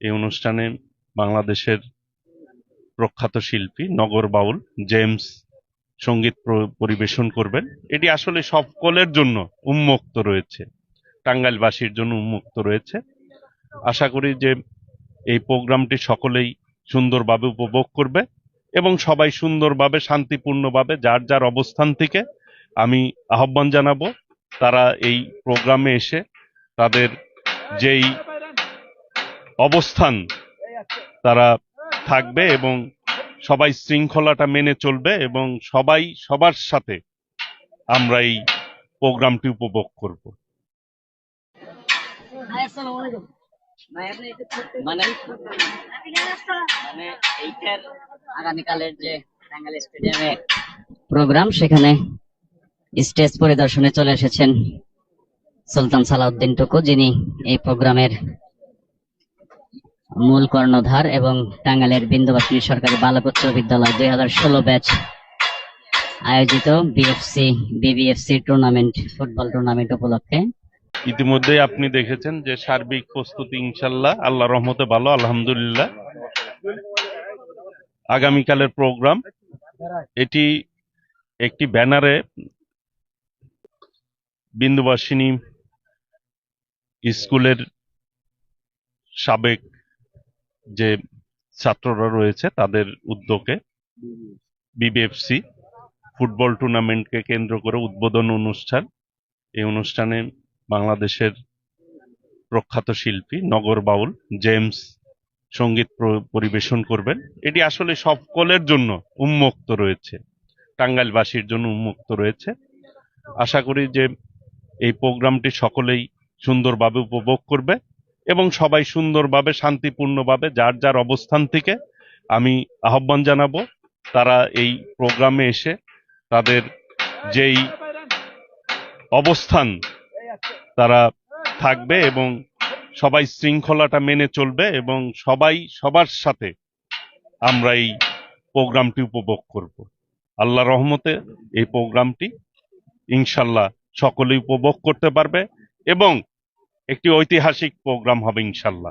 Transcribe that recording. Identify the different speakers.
Speaker 1: এই অনুষ্ঠানে বাংলাদেশের প্রখ্যাত শিল্পী, নগর বাউল জেমস সংগীত পরিবেশন করবেন। এটি আসলে সকলের জন্য উন্মুক্ত রয়েছে। টাঙ্গাইলবাসীর জন্য উন্মুক্ত রয়েছে। আশা করি যে এই প্রোগ্রামটি সকলেই সুন্দরভাবে উপভোগ করবে এবং সবাই সুন্দরভাবে, শান্তিপূর্ণভাবে, যার যার অবস্থান থেকে আমি আহ্বান জানাব, তারা এই প্রোগ্রামে এসে তাদের যেই অবস্থান তারা থাকবে এবং সবাই শৃঙ্খলাটা মেনে চলবে এবং সবাই সবার সাথে আমরা এই প্রোগ্রামটি উপভোগ করব।
Speaker 2: মানে মানে এইটার আগামীকালের যে টাঙ্গাইল স্টেডিয়ামে প্রোগ্রাম সেখানে স্টেজ পরিদর্শনে চলে এসেছেন সুলতান সালাউদ্দিন টুকু যিনি এই প্রোগ্রামের মূল কর্ণধার এবং টাঙ্গাইলের বিন্দুবাসিনী সরকারি বালক উচ্চ বিদ্যালয় দুই হাজার ষোলো ব্যাচ আয়োজিত BFC, BBFC tournament, football tournament উপলক্ষে।
Speaker 1: ইতিমধ্যে আপনি দেখেছেন যে সার্বিক প্রস্তুতি ইনশাল্লাহ আল্লাহ রহমতে ভালো, আলহামদুলিল্লাহ। আগামীকালের প্রোগ্রাম, এটি একটি ব্যানারে বিন্দুবাসিনী স্কুলের সাবেক যে ছাত্ররা রয়েছে তাদের উদ্যোগে বিবিএফসি ফুটবল টুর্নামেন্টকে কেন্দ্র করে উদ্বোধন অনুষ্ঠান। এই অনুষ্ঠানে বাংলাদেশের প্রখ্যাত শিল্পী নগর বাউল জেমস সংগীত পরিবেশন করবেন। এটি আসলে সকলের জন্য উন্মুক্ত রয়েছে। টাঙ্গাইলবাসীর জন্য উন্মুক্ত রয়েছে। আশা করি যে এই প্রোগ্রামটি সকলেই সুন্দরভাবে উপভোগ করবে। এবং সবাই সুন্দরভাবে, শান্তিপূর্ণভাবে, যার যার অবস্থান থেকে আমি আহ্বান জানাব, তারা এই প্রোগ্রামে এসে তাদের যেই অবস্থান তারা থাকবে এবং সবাই শৃঙ্খলাটা মেনে চলবে এবং সবাই সবার সাথে আমরা এই প্রোগ্রামটি উপভোগ করব। আল্লাহ রহমতে এই প্রোগ্রামটি ইনশাল্লাহ সকলেই উপভোগ করতে পারবে এবং একটি ঐতিহাসিক প্রোগ্রাম হবে ইনশাল্লাহ।